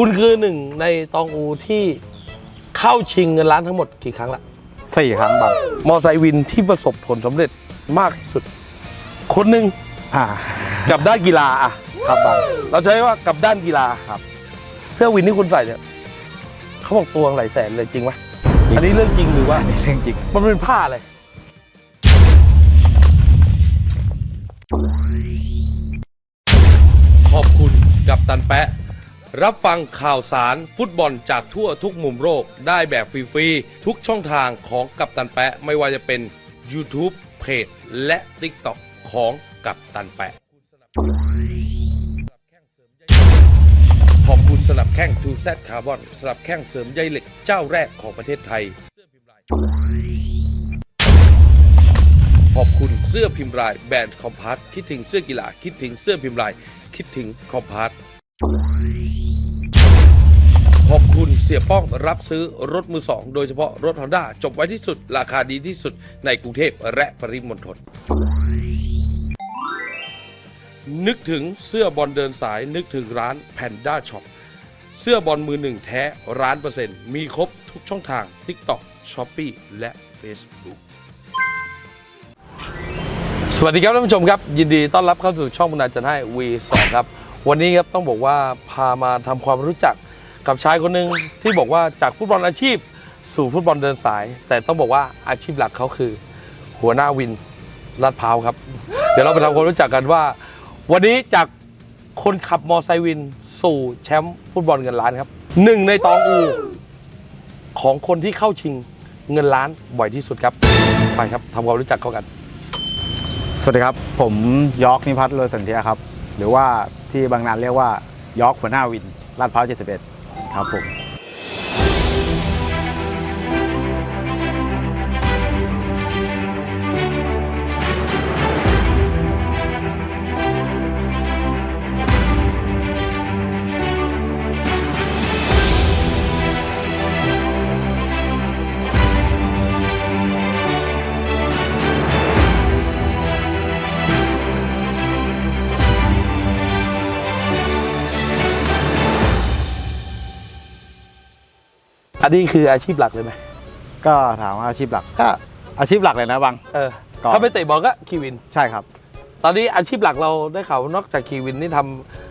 คุณคือหนึ่งในตองอูที่เข้าชิงเงินล้านทั้งหมดกี่ครั้งละสี่ครั้งบังมอไซค์วินที่ประสบผลสำเร็จมากที่สุด คนหนึ่งอ่ากับด้านกีฬาอะครับบังเราใช้ว่ากับด้านกีฬาครับเสื้อวินที่คุณใส่เนี่ยเขาบอกตัวหลายแสนเลยจริงไหมอันนี้เรื่องจริงหรือว่าเรื่องจริง มันเป็นผ้าอะไรขอบคุณกับตันแปะ รับฟังข่าวสารฟุตบอลจากทั่วทุกมุมโลกได้แบบฟรีๆ ทุกช่องทางของกับตันแปะ ไม่ว่าจะเป็น YouTube เพจและ TikTok ของกับตันแปะ ขอบคุณสลับแข้ง2 Z คาร์บอนสลับแข้งเสริมใยเหล็กเจ้าแรกของประเทศไทย ขอบคุณเสื้อพิมพ์ลายแบรนด์คอมพาร์ตคิดถึงเสื้อกีฬาคิดถึงเสื้อพิมพ์ลายคิดถึงคอมพาร์ต ขอบคุณเสียป้องรับซื้อรถมือสอง โดยเฉพาะรถ Honda จบไว้ที่สุด ราคาดีที่สุดในกรุงเทพและปริมณฑลนึกถึงเสื้อบอลเดินสายนึกถึงร้านแพนด้าช็อปเสื้อบอลมือหนึ่งแท้ร้านเปอร์เซ็นต์มีครบทุกช่องทาง TikTok Shopee และ Facebook สวัสดีครับท่านผู้ชมครับ ยินดีต้อนรับเข้าสู่ช่องบุญนาจันให้ V2 ครับ วันนี้ครับต้องบอกว่าพามาทำความรู้จัก กับชายคนหนึ่งที่บอกว่าจากฟุตบอลอาชีพ สู่ฟุตบอลเดินสาย แต่ต้องบอกว่าอาชีพหลักเขาคือ หัวหน้าวินลาดพร้าวครับ เดี๋ยวเราไปทำความรู้จักกันว่า วันนี้จากคนขับมอไซค์วิน สู่แชมป์ฟุตบอลเงินล้านครับหนึ่งในตองอูของคนที่เข้าชิงเงินล้านบ่อยที่สุดครับ ไปครับทำความรู้จักเขากัน สวัสดีครับ ผมยอร์กนิพัฒน์โรยสันเทียครับ หรือว่าที่บางนานเรียกว่ายอร์กหัวหน้าวินลาดพร้าว 71 ครั อันนี้คืออาชีพหลักเลยไหมก็ถามว่าอาชีพหลักก็อาชีพหลักเลยนะบัง เออก่อน ถ้าไปเตะบอลก็คีวิน ใช่ครับ ตอนนี้อาชีพหลักเราได้ข่าวนอกจากคีวินนี่ท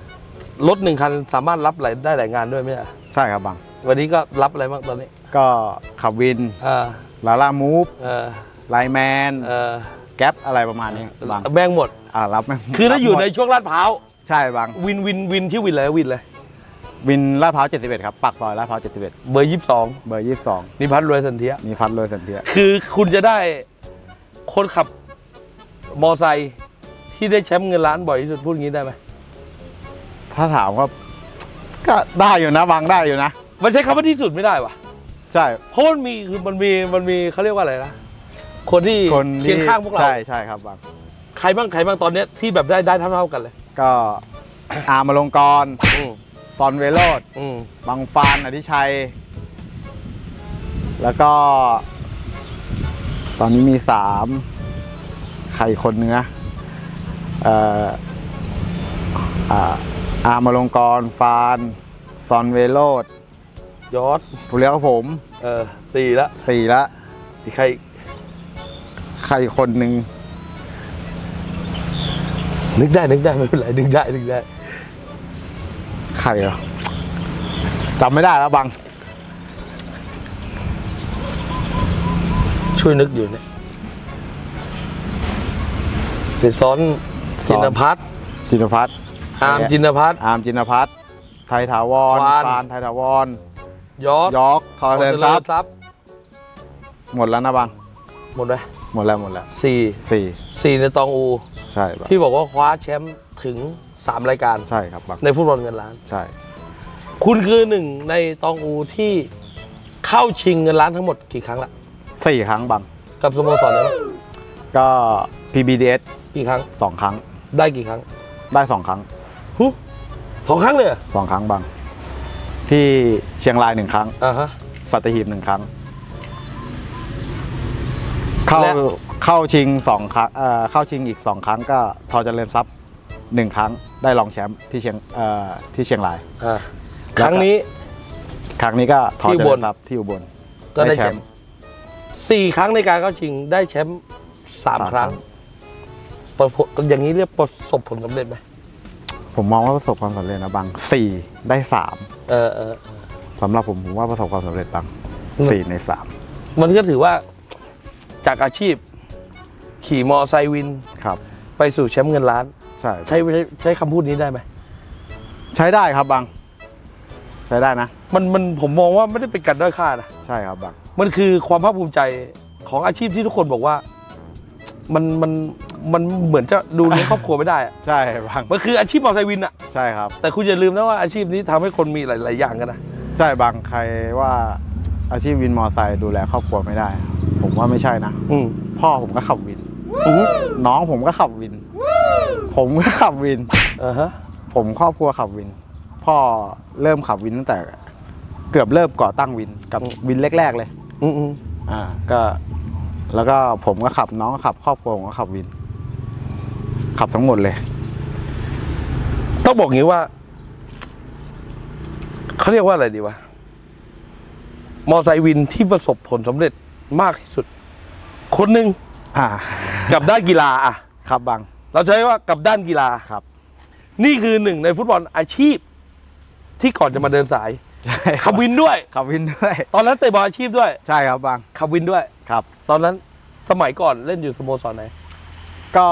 ำรถหนึ่งคันสามารถรับหลายได้หลายงานด้วยไหมอะใช่ครับบัง วันนี้ก็รับอะไรบ้างตอนนี้ก็ขับวินเออลาล่ามูฟเออไลแมนเออแก๊ปอะไรประมาณนี้บังแบ่งหมด อ่ารับไหมคือถ้าอยู่ในรับหมดช่วงลาดพร้าว ใช่บัง วินวินวินชื่อวินอะไรวินเลย วินลาดพร้าว71 ครับปักซอยลาดพร้าว71 เบอร์ยี่สิบสองเบอร์ 22นิพัฒน์รวยสันเทีย มีพัดโรยสันเทียคือคุณจะได้คนขับมอไซค์ที่ได้แชมป์เงินล้านบ่อยที่สุดพูดอย่างนี้ได้ไหมถ้าถามว่าก็ได้อยู่นะบังได้อยู่นะ มันใช้คำว่าที่สุดไม่ได้วะใช่ เพราะมันมีคือมันมีมันมีเขาเรียกว่าอะไรนะคนที่คนเคียงข้างพวกเรา ใช่ใช่ครับบังใครบ้างใครบ้างตอนเนี้ยที่แบบได้ได้เท่าเท่าๆกันเลย ก็ อาร์มลงกรณ์ อืมตอนเวโรดอืมบางฟานอธิชัย แล้วก็ ตอนนี้มีสามใครคนเนื้อเอ่ออ่าอาร์มลงกรณ์ฟานซอนเวโรดยอดผู้เลี้ยงกับผมเออสี่ละสี่ละ อีกใครใครคนหนึ่งนึกได้นึกได้ไม่เป็นไรนึกได้นึกได้ ใครเหรอจำไม่ได้แล้วบัง ช่วยนึกอยู่เนี่ยเดซ้อนซ้จิอน นพัฒน์จินพัฒน์อาร์มจินพัฒน์ อาร์มจินพัฒน์ไทยถาวรฟาน ฟานไทยถาวรยอดยอกทอเทนซับทรัพย์หมดแล้วนะบัง หมดเลยหมดแล้วหมดแล้วสี่สี่สี่ในตองอู ใช่บังที่บอกว่าคว้าแชมป์ถึง 3 รายการ ใช่ครับบังในฟุตบอลเงินล้าน ใช่ คุณคือหนึ่งในตองอูที่เข้าชิงเงินล้านทั้งหมดกี่ครั้งละสี่ครั้งบัง กับสโมสรไหนบ้างก็ PBDS กี่ครั้งสองครั้ง ได้กี่ครั้งได้สองครั้งหึสองครั้งเลยเหรอสองครั้งบัง ที่เชียงรายหนึ่งครั้ง อ่าฮะ สัตหีบหนึ่งครั้ง เข้าและ เข้าชิงสองครั้งเอ่อเข้าชิงอีกสองครั้งก็ทอเจริญทรัพย์หนึ่งครั้ง ได้รองแชมป์ที่เชียงเอ่อที่เชียงราย อ่าครั้งนี้ ครั้งนี้ก็ทอที่เจอุบริลญทรัพย์ที่อุบลก็ได้แชมป์สี่ครั้งในการเข้าชิงได้แชมป์สามครั้งประสบอย่างนี้เรียกประสบผลสำเร็จไหมผมมองว่าประสบความสำเร็จนะบางสี่ได้สามเออเออเออ สำหรับผมผมว่าประสบความสำเร็จบางอืม สี่ในสามมันก็ถือว่าจากอาชีพ ขี่มอไซค์วิน ครับ ไปสู่แชมป์เงินล้าน ใช่ใช้ใช้ใช้คำพูดนี้ได้ไหมใช้ได้ครับบาง ใช้ได้นะ มันมันผมมองว่าไม่ได้เป็นการด้อยค่านะใช่ครับบาง มันคือความภาคภูมิใจของอาชีพที่ทุกคนบอกว่า มันมันมันเหมือนจะดูเลี้ยงครอบครัวไม่ได้อะใช่บาง มันคืออาชีพมอไซค์วินอะใช่ครับ แต่คุณอย่าลืมนะว่าอาชีพนี้ทำให้คนมีหลาย ๆ อย่างกันนะใช่บางใครว่าอาชีพวินมอไซค์ดูแลครอบครัวไม่ได้ ผมว่าไม่ใช่นะ อืม พ่อผมก็ขับวินอือ น้องผมก็ขับวิน ผมก็ขับวิน อ่าฮะ ผมครอบครัวขับวิน พ่อเริ่มขับวินตั้งแต่ เกือบเริ่มก่อตั้งวินกับวินแรก ๆ เลย อืมอืมอ่า ก็ แล้วก็ผมก็ขับน้องก็ขับ ครอบครัวผมก็ขับวิน ขับทั้งหมดเลย ต้องบอกงี้ว่า เขาเรียกว่าอะไรดีวะ มอไซค์วินที่ประสบผลสำเร็จมากที่สุด คนหนึ่งอ่า กับด้านกีฬาอะครับบังเราใช้ว่ากับด้านกีฬาครับ นี่คือหนึ่งในฟุตบอลอาชีพ ที่ก่อนจะมาเดินสายใช่ขับวินด้วย ขับวินด้วย ตอนนั้นเตะบอลอาชีพด้วย ใช่ครับบังขับวินด้วยครับ ตอนนั้นสมัยก่อนเล่นอยู่สโมสรไหนก็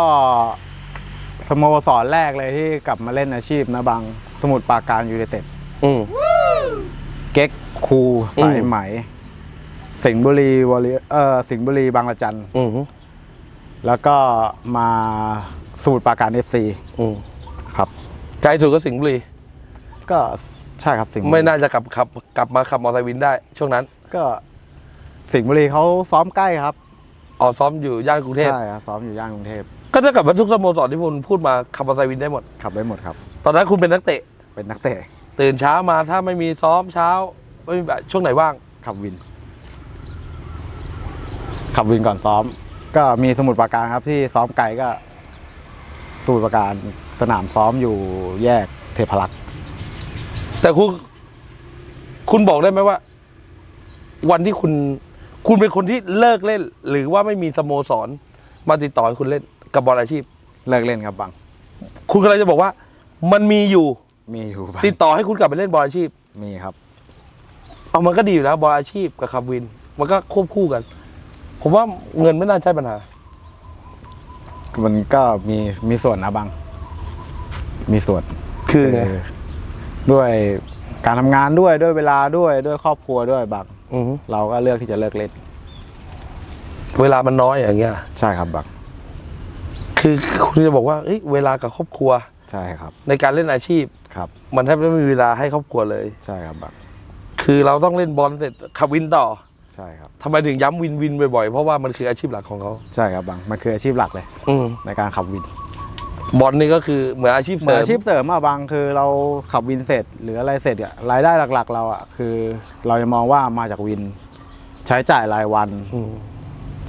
สโมสรแรกเลยที่กลับมาเล่นอาชีพนะบังสมุทรปราการยูไนเต็ดอืมเก๊กคูอืมสายไหม สิงห์บุรีวอลเลย์เออสิงห์บุรีบางระจันอืม แล้วก็มาสมุทรปราการเอฟซีอืมครับ ไกลสุดก็สิงห์บุรี ก็ใช่ครับสิงห์บุรีไม่น่าจะกลับขับกลับมาขับมอเตอร์ไซค์วินได้ ช่วงนั้นก็สิงห์บุรีเขาซ้อมใกล้ครับ ออกซ้อมอยู่ย่านกรุงเทพใช่ครับซ้อมอยู่ย่านกรุงเทพก็ถ้ากับว่าทุกสโมสรที่คุณพูดมาขับมอเตอร์ไซค์วินได้หมด ขับได้หมดครับ ตอนนั้นคุณเป็นนักเตะ เป็นนักเตะตื่นเช้ามาถ้าไม่มีซ้อมเช้าไม่มีแบบช่วงไหนว่าง ขับวิน ขับวินก่อนซ้อม ก็มีสมุดปราการครับที่ซ้อมไกลก็สมุดปราการสนามซ้อมอยู่แยกเทพรักษ์แต่คุณคุณบอกได้ไหมว่า วันที่คุณ คุณเป็นคนที่เลิกเล่น หรือว่าไม่มีสโมสร มาติดต่อให้คุณเล่นกับบอลอาชีพ เลิกเล่นครับบัง คุณกำลังจะบอกว่า มันมีอยู่มีอยู่บังติดต่อให้คุณกลับไปเล่นบอลอาชีพ มีครับ เอามันก็ดีอยู่แล้วบอลอาชีพกับขับวิน มันก็ควบคู่กัน ผมว่าเงินไม่น่าใช่ปัญหา มันก็มีมีส่วนนะบังมีส่วนคือไงเด้วยการทำงานด้วยด้วยเวลาด้วยด้วยครอบครัวด้วยบังอือฮึเราก็เลือกที่จะเลิกเล่น เวลามันน้อยอย่างเงี้ย ใช่ครับบังคือคุณจะบอกว่าเอ้ยเวลากับครอบครัว ใช่ครับในการเล่นอาชีพ ครับ มันแทบไม่มีเวลาให้ครอบครัวเลย ใช่ครับบังคือเราต้องเล่นบอลเสร็จขับวินต่อ ใช่ครับทำไมถึงย้ำวินวินบ่อยๆ เพราะว่ามันคืออาชีพหลักของเขาใช่ครับบังมันคืออาชีพหลักเลยอืมในการขับวิน บอลนี่ก็คือเหมือนอาชีพเหเสมืริอนมอาชีพเสริมอะบางคือเราขับวินเสร็จ หรืออะไรเสร็จอะรายได้หลักๆ เราอะคือ เราจะมองว่ามาจากวิน ใช้จ่ายรายวัน อืม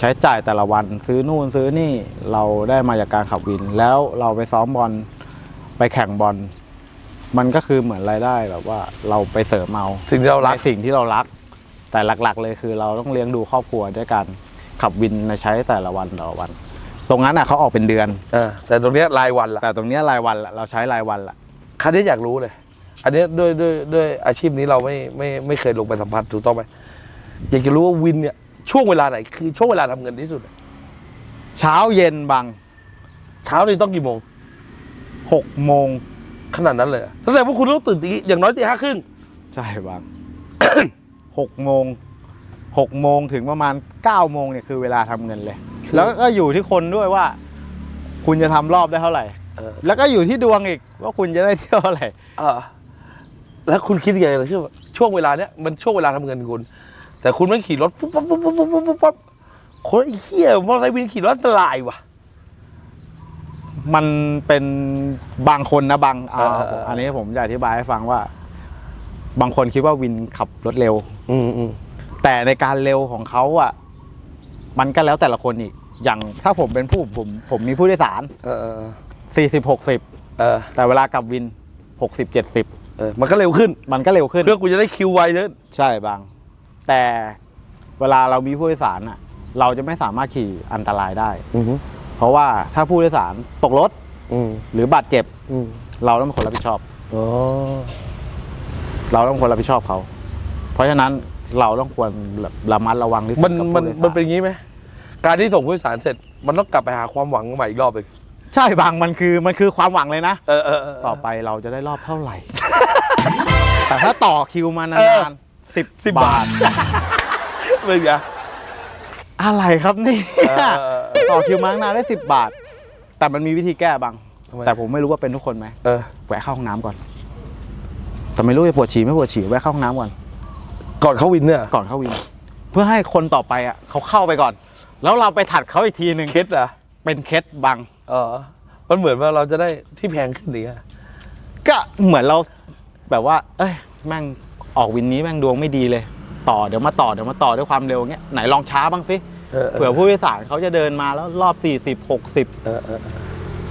ใช้จ่ายแต่ละวัน ซื้อนู่นซื้อนี่เราได้มาจากการขับวิน แล้วเราไปซ้อมบอลไปแข่งบอลมันก็คือเหมือนรายได้แบบว่าเราไปเสริมเอาสิ่งที่เรารัก ในสิ่งที่เรารัก แต่หลักๆ เลยคือเราต้องเลี้ยงดูครอบครัวด้วยการขับวินในใช้แต่ละวันต่อวัน ตรงนั้นอะเขาออกเป็นเดือน เออแต่ตรงเนี้ยรายวันล่ะแต่ตรงเนี้ยรายวันละเราใช้รายวันละคันนี้อยากรู้เลย อันเนี้ยด้วยด้วยด้วยอาชีพนี้เราไม่ไม่ไม่เคยลงไปสัมผัสถูกต้องไหมอยากจะรู้ว่าวินเนี่ยช่วงเวลาไหนคือช่วงเวลาทำเงินที่สุด เช้าเย็นบางเช้านี่ต้องกี่โมง หกโมงขนาดนั้นเลยเหรอแสดงว่าคุณต้องตื่นตีอย่างน้อยตีห้าครึ่ง ใช่บาง หกโมงหกโมงถึงประมาณเก้าโมงเนี่ยคือเวลาทำเงินเลย แล้วก็อยู่ที่คนด้วยว่า คุณจะทำรอบได้เท่าไหร่ เออแล้วก็อยู่ที่ดวงอีกว่าคุณจะได้เที่ยวเท่าไหร่ เออแล้วคุณคิดยังไงคือว่าช่วงเวลาเนี้ยมันช่วงเวลาทำเงินคุณ แต่คุณไม่ขี่รถฟุ๊บฟับฟุ๊บฟับฟุ๊บฟับฟุ๊บฟับคนไอ้เหี้ยมอเตอร์ไซค์วินขี่รถอันตรายว่ะ มันเป็นบางคนนะบางอ่าเออเออเอออัอันนี้ผมจะอธิบายให้ฟังว่า บางคนคิดว่าวินขับรถเร็ว อืมอืมแต่ในการเร็วของเขาอะ มันก็แล้วแต่ละคนอีก อย่างถ้าผมเป็นผู้ผม ผมมีผู้โดยสารเออเออ40 60เออแต่เวลากับวิน60 70เออ มันก็เร็วขึ้นมันก็เร็วขึ้น เพื่อกูจะได้คิวไวเยอะใช่บาง แต่เวลาเรามีผู้โดยสารอะ เราจะไม่สามารถขี่อันตรายได้ อือฮึเพราะว่าถ้าผู้โดยสารตกรถอืมหรือบาดเจ็บ อืมเราต้องเป็นคนรับผิดชอบ อ๋อ เราต้องเป็นคนรับผิดชอบเขา เพราะฉะนั้นเราต้องควรระมัดระวังที่สุดมันกับมันผู้โดยสารมันเป็นอย่างงี้ไหมการที่ส่งผู้โดยสารเสร็จ มันต้องกลับไปหาความหวังใหม่อีกรอบหนึ่งใช่บางมันคือมันคือความหวังเลยนะ เออเออเออ ต่อไปเราจะได้รอบเท่าไหร่ แต่ถ้าต่อคิวมาเออนานๆสิบสิบบาท เป็นไง อะไรครับเนี่ยเออเออเออต่อคิวมาตั้งนานได้สิบบาท แต่มันมีวิธีแก้บาง ทำไม แต่ผมไม่รู้ว่าเป็นทุกคนไหมเออ แวะเข้าห้องน้ำก่อน แต่ไม่รู้จะปวดฉี่ไม่ปวดฉี่แวะเข้าห้องน้ำก่อน ก่อนเข้าวินเนี่ยก่อนเข้าวิน เพื่อให้คนต่อไปอะเขาเข้าไปก่อน แล้วเราไปถัดเขาอีกทีหนึ่งเคสเหรอะเป็นเคสบัง เออมันเหมือนว่าเราจะได้ที่แพงขึ้นดีอะก็เหมือนเราแบบว่า เอ้ยแม่งออกวินนี้แม่งดวงไม่ดีเลย ต่อเดี๋ยวมาต่อเดี๋ยวมาต่อด้วยความเร็วเงี้ยไหนลองช้าบ้างสิเออเผื่อผู้โดยสารเขาจะเดินมาแล้วรอบ40 60 เออเออเออ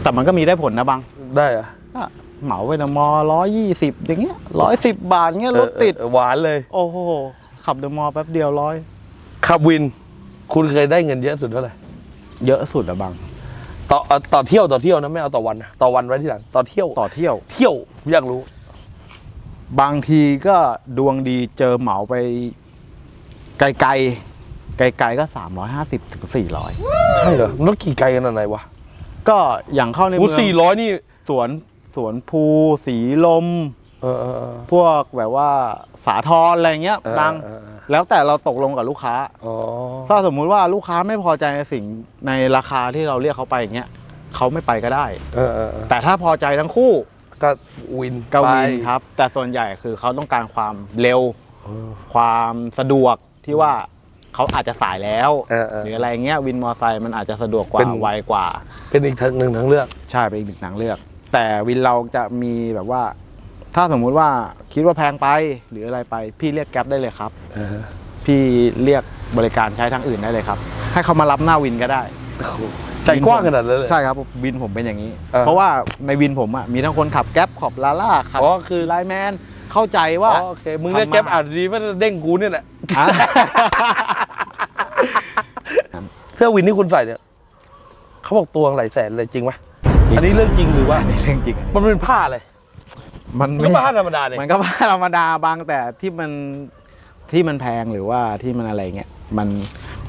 แต่มันก็มีได้ผลนะบังได้เหรอะก็ เหมาไปนะมอร้อยยี่สิบอย่างเงี้ยร้อยสิบบาทเงี้ยรถติดหวานเลย โอ้โห ขับเดอะมอลล์แป๊บเดียวร้อย ขับวิน คุณเคยได้เงินเยอะสุดเท่าไหร่ เยอะสุดอะบัง ต่อเอ่อต่อเที่ยวต่อเที่ยวนะไม่เอาต่อวันนะต่อวันไว้ที่หลังต่อเที่ยวต่อเที่ยว เที่ยวผมอยากรู้ บางทีก็ดวงดีเจอเหมาไป ไกลๆ ไกลๆ ก็ 350ถึง400 ใช่เหรอมันต้องกี่ไกลขนาดไหนวะก็อย่างเข้าในกูเมืองสี่ร้อยนี่สวน สวนภูสีลม เออเออเออ พวกแบบว่าสาทรอะไรเงี้ยเออบางเออเออ แล้วแต่เราตกลงกับลูกค้า อ๋อถ้าสมมุติว่าลูกค้าไม่พอใจในสิ่งในราคาที่เราเรียกเขาไปอย่างเงี้ยเขาไม่ไปก็ได้ เออเออเออแต่ถ้าพอใจทั้งคู่ก็วินก็วินไปครับ แต่ส่วนใหญ่คือเขาต้องการความเร็ว เออ ความสะดวกที่ว่าเขาอาจจะสายแล้วเออเออหรืออะไรเงี้ยวินมอไซค์มันอาจจะสะดวกกว่าเป็น ไวกว่า เป็นอีกทางหนึ่งทางเลือก ใช่เป็นอีกหนึ่งทางเลือก แต่วินเราจะมีแบบว่า ถ้าสมมุติว่าคิดว่าแพงไปหรืออะไรไป พี่เรียกแก๊ปได้เลยครับเออพี่เรียกบริการใช้ทางอื่นได้เลยครับ ให้เขามารับหน้าวินก็ได้ โอ้โหใจกว้างขนาดนั้นเลย ใช่ครับวินผมเป็นอย่างนี้ เออเพราะว่าในวินผมอะมีทั้งคนขับแก๊ปขับลาล่าขับอ๋อคือ ไลน์แมนเข้าใจว่า อ๋อโอเค มึงเรียกแก๊ปอ่านดีว่าเด้งกูเนี่ยแหละ อะ เสื้อวินที่คุณใส่เนี่ยเขาบอกตัวหลายแสนเลยจริงไหมจริง อันนี้เรื่องจริงหรือว่า อันนี้เรื่องจริงอันนี้มันเป็นผ้าเลยมันมันไม่ก็ผ้าธรรมดาเนี่ยมันก็ว่าธรรมดาบางแต่ที่มันที่มันแพงหรือว่าที่มันอะไรเงี้ยมัน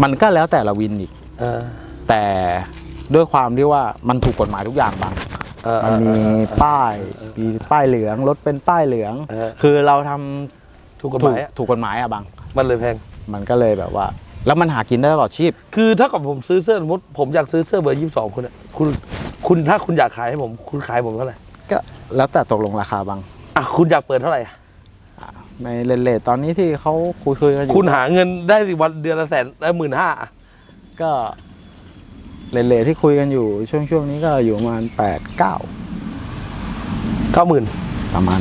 มันก็แล้วแต่ละวินอีกเออแต่ด้วยความที่ว่ามันถูกกฎหมายทุกอย่างบางเออมันมีเออป้ายมีป้ายเหลืองรถเป็นป้ายเหลืองเออคือเราทำถูกกฎหถูกมายอะถูกกฎหมายอะบาง มันเลยแพง มันก็เลยแบบว่า แล้วมันหากินได้ตลอดชีพ คือถ้ากับผมซื้อเสื้อสมมติผมอยากซื้อเสื้อเบอร์ยี่สิบสองคุณอะคุณคุณถ้าคุณอยากขายให้ผมคุณขายผมเท่าไหร่ก็แล้วแต่ตกลงราคาบางอะคุณอยากเปิดเท่าไหร่อะอะในเลนเลทตอนนี้ที่เขาคุยคุยกันอยู่คุณหาเงินได้วันเดือนละแสนได้หมื่นห้าก็เลนเลทที่คุยกันอยู่ช่วงช่วงนี้ก็อยู่ประมาณแปดเก้าเก้าหมื่นประมาณ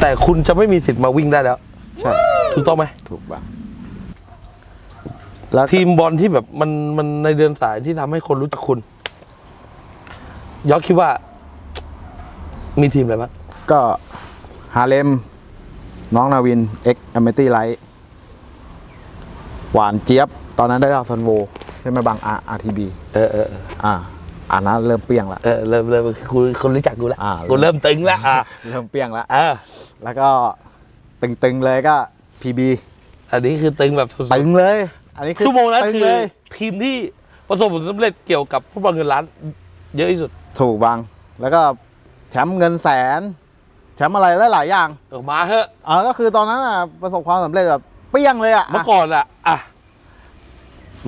แต่คุณจะไม่มีสิทธิ์มาวิ่งได้แล้วใช่ถูกต้องไหมถูกบาง แล้วทีมบอลที่แบบมันมันในเดือนสายที่ทำให้คนรู้จักคุณยอดคิดว่า มีทีมอะไรบ้างก็ฮาเลม น้องนาวิน เอ็กอเมตี้ไลท์หวานเจี๊ยบ ตอนนั้นได้ดาวซันโว ใช่ไหมบางอาร์ทีบีเออเออเอออ่าอันนั้นเริ่มเปรี้ยงละ เออเริ่มเริ่มคุณคนรู้จักกูแล้วอ่า กูเริ่มตึงแล้วอะเริ่มเปรี้ยงละ เออแล้วก็ตึงๆเลยก็พีบีอันนี้คือตึงแบบสุดตึงเลย อันนี้ๆคือชั่วโมงนั้นตึงคือเลย ทีมที่ประสบผลสำเร็จเกี่ยวกับฟุตบอลเงินล้าน เยอะที่สุดถูกบางแล้วก็แชมป์เงินแสน แชมป์อะไรหลายๆอย่างเออมาเถอะอ่าก็คือตอนนั้นอะประสบความสำเร็จแบบเปรี้ยงเลยอะ เมื่อก่อนอะอะ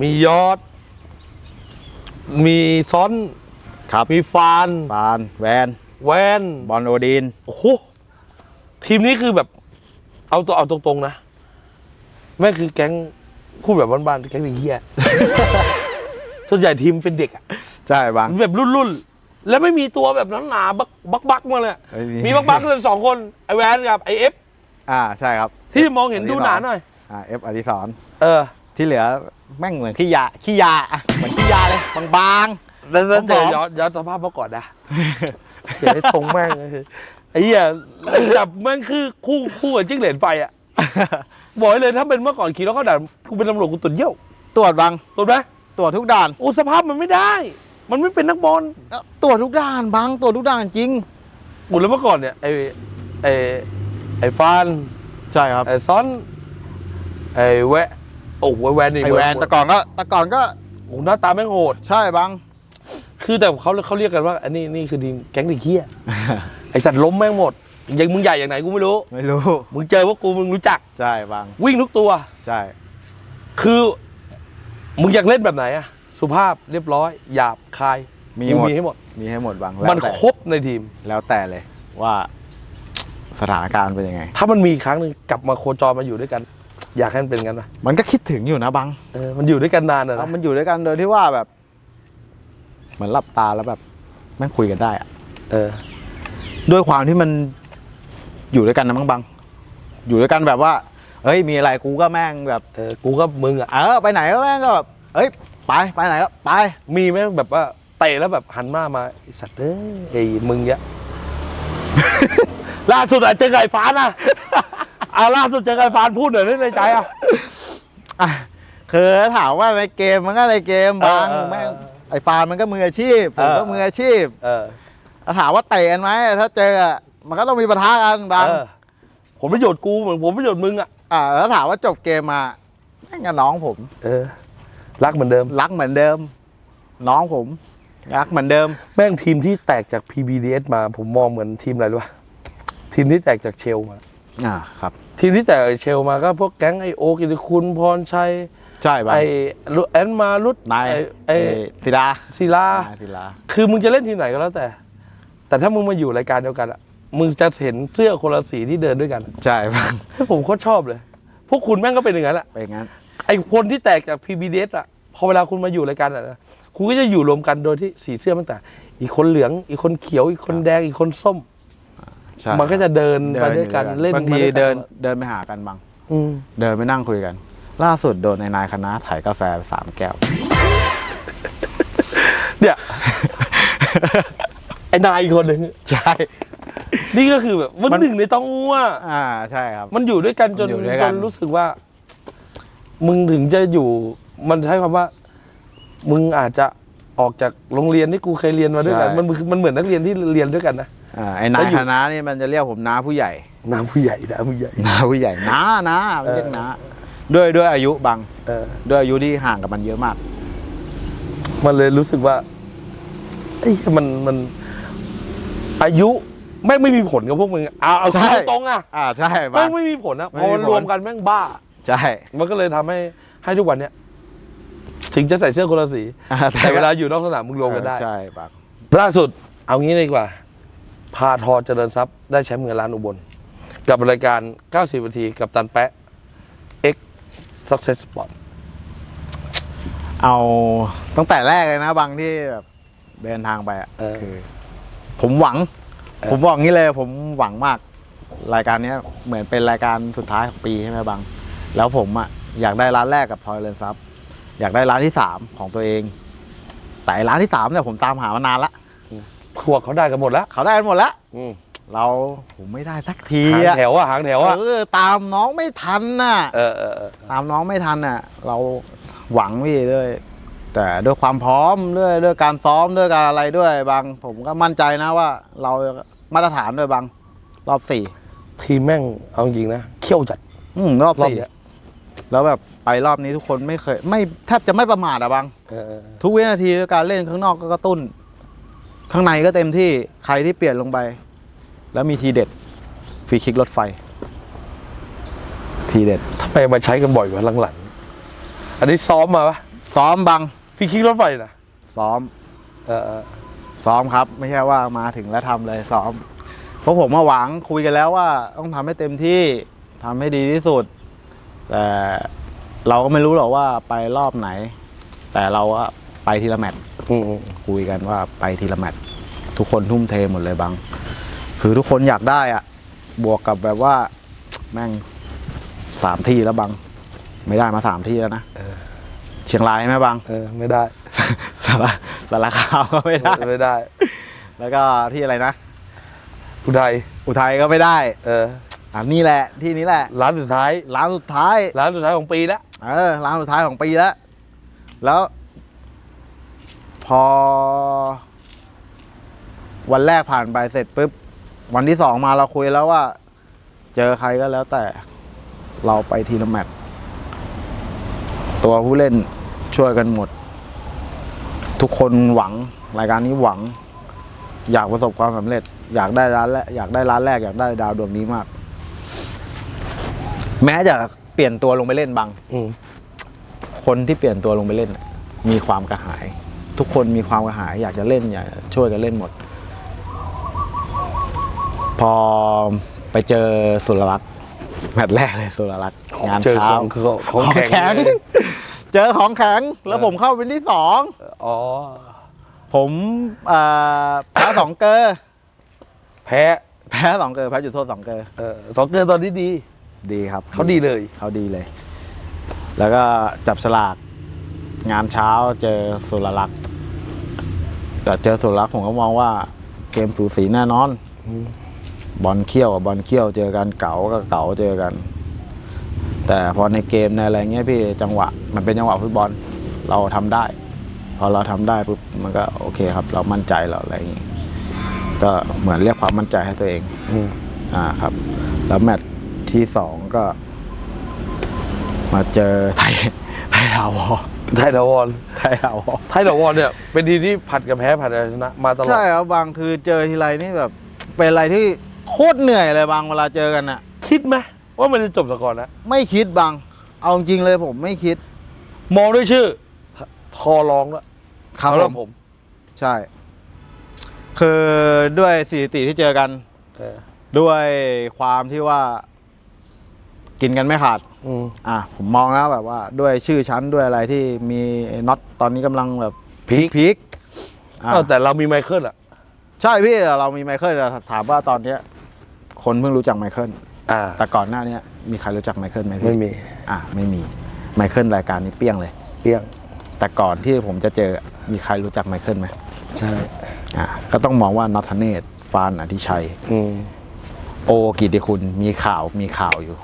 มียอด มีซ้อนครับ มีฟานฟานแวนแวนบอลโอดีน โอ้โหทีมนี้คือแบบ เอาตัวเอาตรงๆนะแม่งคือแก๊ง พูดแบบบ้านๆแก๊งเด็กเฮียส่วนใหญ่ทีมเป็นเด็กอะใช่บางแบบรุ่นๆ แล้วไม่มีตัวแบบนั้นหนาบักบักบักมาเลยเอ้ยมีบักบักเลยสองคน ไอแวนกับไอเอฟอ่าใช่ครับ ที่มองเห็นดูหนาหน่อย อ่าเอฟอดิศรเออ ที่เหลือแม่งเหมือนขี้ยาขี้ยาอะเหมือนขี้ยาเลยบางแล้วแล้วผมเดี๋ยวบอกย้อนย้อนสภาพเมื่อก่อนนะเดี๋ยวให้ทรงแม่งเลยไอ้เหี้ยจับแม่งคือคู่คู่กับจิ้งเหลนไฟอะ บอกให้เลยถ้าเป็นเมื่อก่อนขี่รถเข้าด่านกูเป็นตำรวจกูตุ่นเยี่ยวตรวจบังถูกไหมตรวจทุกด่านโอ้สภาพมันไม่ได้ มันไม่เป็นนักบอลตรวจทุกด่านบังตรวจทุกด่านจริงกูแล้วเมื่อก่อนเนี่ยไอ้ไอ้ไอ้ฟานใช่ครับไอ้ซ้อนไอ้แวะโอ้โหแวนนี่ไอแวนแต่ก่อนก็แต่ก่อนก็โอ้โหหน้าตาแม่งโหด ใช่บัง คือแต่เขาเขาเรียกกันว่า อันนี้นี่คือทีมแก๊งเด็กเหี้ยไอ้สัตว์ล้มแม่งหมด ยังมึงใหญ่อย่างไหนกูไม่รู้ ไม่รู้ มึงเจอพวกกูมึงรู้จัก ใช่บังวิ่งทุกตัว ใช่ คือ มึงอยากเล่นแบบไหนอะสุภาพเรียบร้อย หยาบคายมีกูหมด มีให้หมด มีให้หมดบังมันแล้วแต่ครบในทีม แล้วแต่เลยว่าสถานการณ์เป็นยังไง ถ้ามันมีอีกครั้งหนึ่งกลับมาโคจรมาอยู่ด้วยกัน อยากให้มันเป็นงั้นนะมันก็คิดถึงอยู่นะบังเออมันอยู่ด้วยกันนานอะแล้วนะ มันอยู่ด้วยกันโดยที่ว่าแบบ เหมือนหลับตาแล้วแบบแม่งคุยกันได้อะเออ ด้วยความที่มัน อยู่ด้วยกันนะมั้งบังอยู่ด้วยกันแบบว่าเฮ้ยมีอะไรกูก็แม่งแบบเออกูก็มึงอะเออไปไหนก็แม่งก็แบบเอ้ยไปไปไหนก็ไปมีไหมแบบว่าเตะแล้วแบบหันมามาไอ้สัตว์เอ้ยไอ้มึงเนี้ยล่าสุดอะเจอไก่ฟ้านะเอาล่าสุดเจอไก่ฟ้าพูดหน่อยได้ในใจอะอะคือถามว่าในเกมมันก็ในเกมบางเออเออแม่งไอ้ฟานมันก็มืออาชีพผมก็เออ มืออาชีพเออถ้าถามว่าเตะกันไหมถ้าเจออะ มันก็ต้องมีปะทะกันบางเออผลประโยชน์กูเหมือนผลประโยชน์มึงอะอ่าแล้วถามว่าจบเกมมาแม่งกับน้องผม เออ รักเหมือนเดิม รักเหมือนเดิม น้องผม รักเหมือนเดิม แม่งทีมที่แตกจาก PBDS มา ผมมองเหมือนทีมอะไรรู้ป่ะทีมที่แตกจากเชลมา อ่าครับ ทีมที่แตกจากเชลมาก็พวกแก๊งไอโอกิติคุณพรชัย ใช่บางไอลุแอนมารุดนายไอไอเอ่อศิลาศิลา นายศิลาคือมึงจะเล่นทีมไหนก็แล้วแต่ แต่ถ้ามึงมาอยู่รายการเดียวกันอะ มึงจะเห็นเสื้อคนละสีที่เดินด้วยกันใช่บางเฮ้ยผมโคตรชอบเลย พวกคุณแม่งก็เป็นอย่างนั้นแหละเป็นงั้น ไอคนที่แตกจาก PBDS อะพอเวลาคุณมาอยู่รายการอะนะคุณก็จะอยู่รวมกันโดยที่สีเสื้อมันแต่างอีกคนเหลือง อีกคนเขียว อีกคนแดง อีกคนส้ม ใช่มันก็จะเดินไปเดินด้วยกันอยู่เล่นบางมาทีด้วยกัเดินเดินไปหากันบางอืมเดินไปนั่งคุยกัน ล่าสุดโดนในนายคณะถ่ายกาแฟสามแก้ว เนี่ยไอ้นายอีกคนหนึ่งใช่ นี่ก็คือแบบมันมันหนึ่งในต้องอ้วอ่าใช่ครับ มันอยู่ด้วยกันจนมันอยู่ด้วยจกัน นรู้สึกว่า มึงถึงจะอยู่ มันใช้คำว่า มึงอาจจะออกจากโรงเรียนที่กูเคยเรียนมาด้วยกันมันมันเหมือนนักเรียนที่เรียนด้วยกันนะ อ่าไอ้นาแล้ยวอยู่ คณะนี่มันจะเรียกผมน้าผู้ใหญ่น้ำผู้ใหญ่น้ำผู้ใหญ่ น้าผู้ใหญ่น้าน้าไม่เรียกเออน้าด้วยด้วยอายุบางเออ ด้วยอายุที่ห่างกับมันเยอะมาก มันเลยรู้สึกว่าไอ้ยมันมันอายุ แม่งไม่มีผลกับพวกมึงเอาเอาใช่ ตรงๆอะอ่าใช่บาแม่งงไม่มีผลนะไม่พอมีมันผลรวมกันแม่งบ้า ใช่มันก็เลยทำให้ให้ทุกวันเนี้ยถึงจะใส่เสื้อคนละสี อ่าแต่เวลาอยู่นอกสนามมึงรวมกันได้ ใช่บางล่าสุดเอางี้ดีกว่า พาทอเจริญทรัพย์ได้แชมป์เงินล้านอุบล กับรายการ 90นาทีกับตันแปะ X Success Sport เอาตั้งแต่แรกเลยนะบางที่แบบเดินทางไปอะเออ คือ ผมหวังเออ ผมบอกงี้เลยผมหวังมาก รายการเนี้ยเหมือนเป็นรายการสุดท้ายของปีใช่ไหมบางแล้วผมอะอยากได้ร้านแรกกับทอยเลนซับอยากได้ร้านที่สามของตัวเอง แต่ไอ้ร้านที่สามเนี่ยผมตามหามานานละพวกเขาได้กันหมดแล้วเขาได้กันหมดแล้วอืมเราผมไม่ได้สักทีหางอะแถวอะหางแถวอะเออตามน้องไม่ทันน่ะ เออเออเออตามน้องไม่ทันน่ะ เราหวังพี่ด้วย แต่ด้วยความพร้อมด้วยด้วยการซ้อมด้วยการอะไรด้วยบาง ผมก็มั่นใจนะว่า เรามาตรฐานด้วยบางรอบสี่ทีมแม่งเอาจริงๆนะเขี้ยวจัดอืมรอบรอบสี่เนี้ยแล้วแบบไปรอบนี้ทุกคนไม่เคย ไม่แทบจะไม่ประมาทอะบาง เออเออทุกวินาทีด้วยการเล่นข้างนอกก็กระตุ้น ข้างในก็เต็มที่ใครที่เปลี่ยนลงไป แล้วมีทีเด็ดฟรีคิกรถไฟ ทีเด็ด ทำไมมาใช้กันบ่อยวะหลังๆอันนี้ซ้อมมาปะซ้อมบัง พี่คิกรถไฟนะซ้อม เออเออซ้อมครับ ไม่ใช่ว่ามาถึงแล้วทำเลยซ้อมเพราะผมมาหวังคุยกันแล้วว่า ต้องทำให้เต็มที่ทำให้ดีที่สุด แต่เราก็ไม่รู้หรอกว่าไปรอบไหน แต่เราอะไปทีละแมตช์ อืมอืมคุยกันว่าไปทีละแมตช์ทุกคนทุ่มเทหมดเลยบังคือทุกคนอยากได้อะบวกกับแบบว่า แม่งสามที่แล้วบังไม่ได้มาสามที่แล้วนะ เชียงรายใช่ไหมบังเออไม่ได้ สารสารคามก็ไม่ได้ ไม่ได้ แล้วก็ที่อะไรนะ อุทัยอุทัยก็ไม่ได้ เอออันนี้แหละที่นี้แหละ ร้านสุดท้าย ร้านสุดท้าย ร้านสุดท้ายของปีแล้วเออร้านสุดท้ายของปีแล้ว แล้ว พอ วันแรกผ่านไปเสร็จปุ๊บ วันที่สองมาเราคุยแล้วว่า เจอใครก็แล้วแต่เราไปทีละแมตช์ตัวผู้เล่น ช่วยกันหมด ทุกคนหวังรายการนี้หวัง อยากประสบความสำเร็จ อยากได้ร้านแรกอยากได้ร้านแรกอยากได้ดาวดวงนี้มาก แม้จะเปลี่ยนตัวลงไปเล่นบางอืมคนที่เปลี่ยนตัวลงไปเล่นน่ะมีความกระหาย ทุกคนมีความกระหาย อยากจะเล่นอยากจะช่วยกันเล่นหมด พอไปเจอสุรรักษ์แมตช์แรกเลยสุรรักษ์งานเจอเช้าของของของแข็ง เลยเจอของแข็งแล้วผมเข้าเป็นที่สองอ๋อ ผมเอ่อแพ้สองเกอร์แพ้แพ้สองเกอร์แพ้จุดโทษสองเกอร์เออสองเกินตอนนี้ดี ดีครับเขาดีเลย เขาดีเลย แล้วก็จับสลากงานเช้าเจอสุรลักษณ์แต่เจอสุรลักษณ์ผมก็มองว่าเกมสูสีแน่นอนอืมบอลเขี้ยวกับบอลเขี้ยวเจอกันเก๋ากับเก๋าเจอกัน แต่พอในเกมในอะไรเงี้ยพี่จังหวะมันเป็นจังหวะฟุตบอลเราทำได้ พอเราทำได้ปุ๊บมันก็โอเคครับ เรามั่นใจเราอะไรอย่างงี้ก็เหมือนเรียกความมั่นใจให้ตัวเองอืมอ่าครับ แล้วแมตช์ที่สองก็ มาเจอไทยไทยดาวอไทยดาวอนไทยดาวอไทยดาวอนเนี่ยเป็นทีมที่ผัดกับแพ้ผัดกับชนะมาตลอดใช่ครับบางคือเจอทีไรนี่แบบ เป็นอะไรที่โคตรเหนื่อยเลยบางเวลาเจอกันน่ะคิดไหม ว่ามันจะจบสกอร์นะ ไม่คิดบางเอาจริงๆเลยผมไม่คิด มองด้วยชื่อทอรองแล้วครับสำหรับผผมมใช่ คือด้วยสถิติที่เจอกัน เออ ด้วยความที่ว่า กินกันไม่ขาด อืม อะผมมองแล้วแบบว่าด้วยชื่อชั้นด้วยอะไรที่มีน็อตตอนนี้กำลังแบบพีค พีคอะเอ้าแต่เรามีไมเคิลอะ ใช่พี่เรามีไมเคิลแต่ถามว่าตอนเนี้ย คนเพิ่งรู้จักไมเคิล อ่า แต่ก่อนหน้าเนี้ยมีใครรู้จักไมเคิลไหมพี่ไม่มีอะไม่มีไมเคิลรายการนี้เปี้ยงเลย เปี้ยง แต่ก่อนที่ผมจะเจอมีใครรู้จักไมเคิลไหมใช่ อะก็ต้องมองว่านัทเนศฟานอธิชัย อืม โอกิติคุณมีข่าวมีข่าวอยู่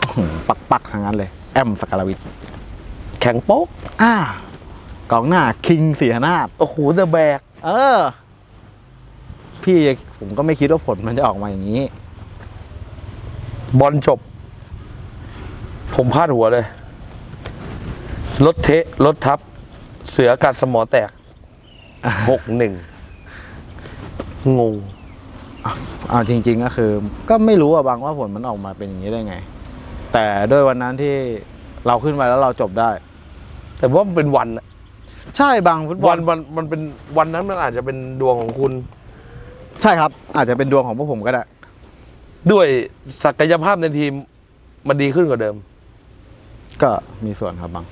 อื้อหือปักปักๆทั้งนั้นเลย แอมสกลวิทย์แข็งโป๊ก อ่ากองหน้าคิงเสียนาฏ โอ้โหเดอะแบก เออ พี่ผมก็ไม่คิดว่าผลมันจะออกมาอย่างนี้ บอลจบ ผมพลาดหัวเลย รถเทะรถทับ เสือกัดสมอแตกหกหนึ่งงงเอาจริง ๆ ก็คือ ก็ไม่รู้อะบางว่าผลมันออกมาเป็นอย่างนี้ได้ไง แต่ด้วยวันนั้นที่เราขึ้นไปแล้วเราจบได้ แต่ว่ามันเป็นวันอะใช่บางฟุตบอวัลนมันมันเป็นวันนั้นมันอาจจะเป็นดวงของคุณ ใช่ครับ อาจจะเป็นดวงของพวกผมก็ได้ ด้วยศักยภาพในทีมมันดีขึ้นกว่าเดิม ก็มีส่วนครับบาง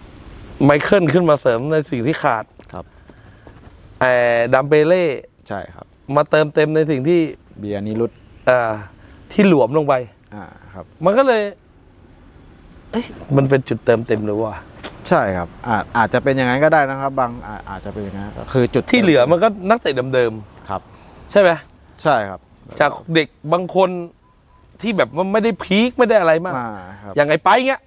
ไมเคิลขึ้นมาเสริมในสิ่งที่ขาดครับ แอร์ดัมเปเล่ใช่ครับ มาเติมเต็มในสิ่งที่เบียร์นิรุตอ่าที่หลวมลงไป อ่าครับ มันก็เลย เอ้ยมันเป็นจุดเติมเต็มหรือว่า ใช่ครับ อาจอาจจะเป็นอย่างนั้นก็ได้นะครับบางอาอาจจะเป็นอย่างนั้นก็คือจุดที่เหลือมันก็นักเตะเดิมครับ ๆใช่ไหม ใช่ครับจากเด็กบางคน ที่แบบว่าไม่ได้พีคไม่ได้อะไรมาก อ่าครับอย่างไอ้ไปเงี้ย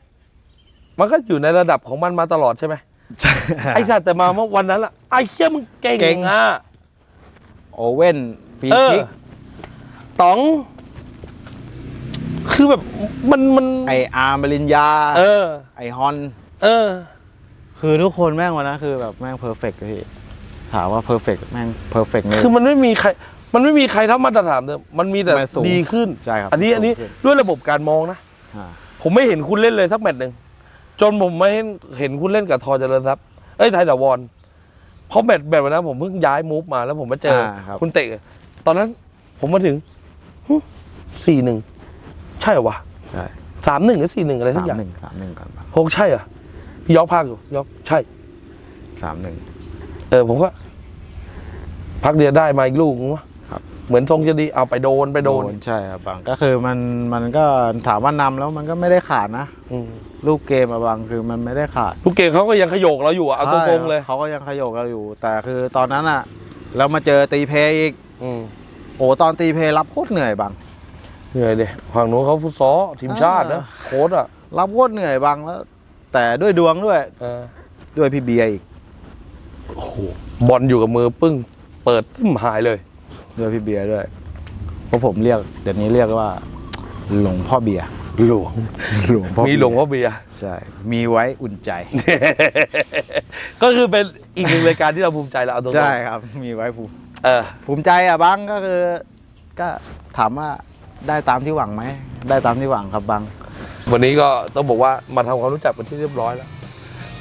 มันก็อยู่ในระดับของมันมาตลอดใช่ไหมใช่ ไอ้สัตว์แต่มาเมื่อวันนั้นล่ะไอ้เชี่ยมึงเก่งเก่งอะ โอเว่นฟรีเออคิกต๋อง คือแบบมันมันไออาร์มปริญญาเออ ไอฮอน เออ คือทุกคนแม่งวันนั้นคือแบบแม่งเพอร์เฟกต์พี่ถามว่าเพอร์เฟกต์แม่งเพอร์เฟกต์เลยคือมันไม่มีใคร มันไม่มีใครเท่ามาตรฐานเดิมมันมีแต่มันสูงดีขึ้นใช่ครับอันนี้สูงอันนี้ขึ้น ด้วยระบบการมองนะ อ่าผมไม่เห็นคุณเล่นเลยสักแมตช์หนึ่งจนผมไม่เห็นเห็นคุณเล่นกับทอเจริญทรัพย์เอ้ยไทยดาวอนเพราะแมตช์แบบวันนั้นผมเพิ่งย้ายมูฟมาแล้วผมมาเจออาครับ คุณเตะ ตอนนั้นผมมาถึงสี่หนึ่งใช่เหรอวะใช่สามหนึ่งหรือสี่หนึ่งอะไรสัสากมอย่างหนึ่งสามหนึ่งก่อนปะโหใช่เหรอพี่ยอกภาคอยู่ยอกใช่ สามหนึ่งเออผมก็ พักเดียวได้มาอีกลูกนึงวะครับ เหมือนทรงจะดีเอาไปโดนไปโดน ใช่ครับบางก็คือมันมันก็ถามว่านำแล้วมันก็ไม่ได้ขาดนะอืมลูกเกมอะบางคือมันไม่ได้ขาดลูกเกมเขาก็ยังขยโยกเราอยู่อะเอาตรงๆเลย ใช่เขาก็ยังขยโยกเราอยู่ แต่คือตอนนั้นอะเรามาเจอตีเพย์อีกอืมโอ้ตอนตีเพย์รับโคตรเหนื่อยบาง เหนื่อยเลยฝั่งนู้นเขาฟุตซอลทีมชาตินะอ่าโค้ชอะรับโคตรเหนื่อยบางแล้ว แต่ด้วยดวงด้วยเออด้วยพี่เบียร์อีก โอ้โหบอลอยู่กับมือปึ้ง เปิดตึ้มหายเลย ด้วยพี่เบียร์ด้วยเพราะผมเรียกเดี๋ยวนี้เรียกว่า หลวงพ่อเบียร์หลวงหลวงพ่อมีหลวงพ่อเบียร์ใช่ มีไว้อุ่นใจ ก็คือเป็นอีกหนึ่งรายการที่เราภูมิใจแล้วเอาตรงๆใช่ครับ มีไว้ภูมิเออภูมิใจอะบังก็คือ ก็ถามว่าได้ตามที่หวังไหมได้ตามที่หวังครับบัง วันนี้ก็ต้องบอกว่ามาทำความรู้จักเป็นที่เรียบร้อยแล้ว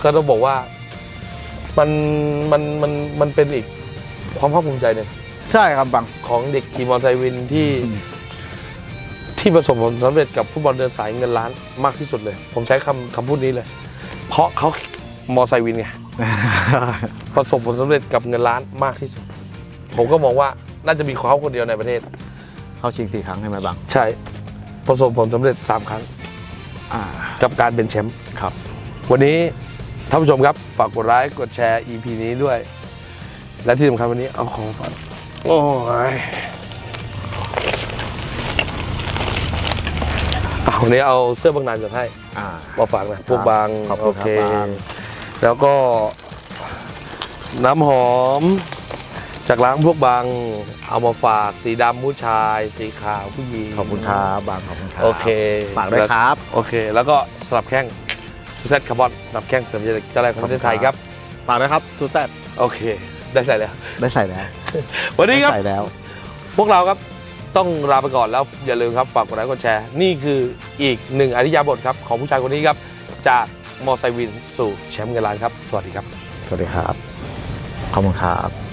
ก็ต้องบอกว่ามันมันมันมันเป็นอีกความภาคภูมิใจหนึ่ง ใช่ครับบัง ของเด็กขี่มอเตอร์ไซค์วินที่อืมที่ประสบผลสำเร็จกับฟุตบอลเดินสายเงินล้านมากที่สุดเลย ผมใช้คำคำพูดนี้เลย เพราะเขามอเตอร์ไซค์วินไง ประสบผลสำเร็จกับเงินล้านมากที่สุด ผมก็มองว่าน่าจะมีเขาคนเดียวในประเทศ เข้าชิงสี่ครั้งใช่ไหมบัง ใช่ ประสบผลสำเร็จสามครั้งอ่า กับการเป็นแชมป์ ครับ วันนี้ท่านผู้ชมครับ ฝากกดไลค์กดแชร์ EP นี้ด้วย และที่สำคัญวันนี้เอาของฝาก โอ้ยอะวันนี้เอาเสื้อบางนานจะให้อ่า มาฝากนะพวกบางขอบคุโอณครับเค บาง แล้วก็ น้ำหอม จากร้านพวกบาง เอามาฝากสีดำผู้ชาย สีขาวผู้หญิงขอบคุณครับบางขอบคุณครับโอเคฝากด้วยครับ โอเค แล้วก็สลับแข้งซูเซตคาร์บอนสลับแข้งเสริมเจริญเจ้าแรกของประเทศไทยครับ ฝากด้วยครับซูแซดโอเค ได้ใส่แล้ว ได้ใส่แล้ววันนี้ครับ ได้ใส่แล้ว พวกเราครับต้องลาไปก่อนแล้วอย่าลืมครับฝากกดไลค์กดแชร์ นี่คืออีกหนึ่งอริยาบทครับของผู้ชายคนนี้ครับ จากมอไซค์วินสู่แชมป์เงินล้านครับ สวัสดีครับ สวัสดีครับ ขอบคุณครับ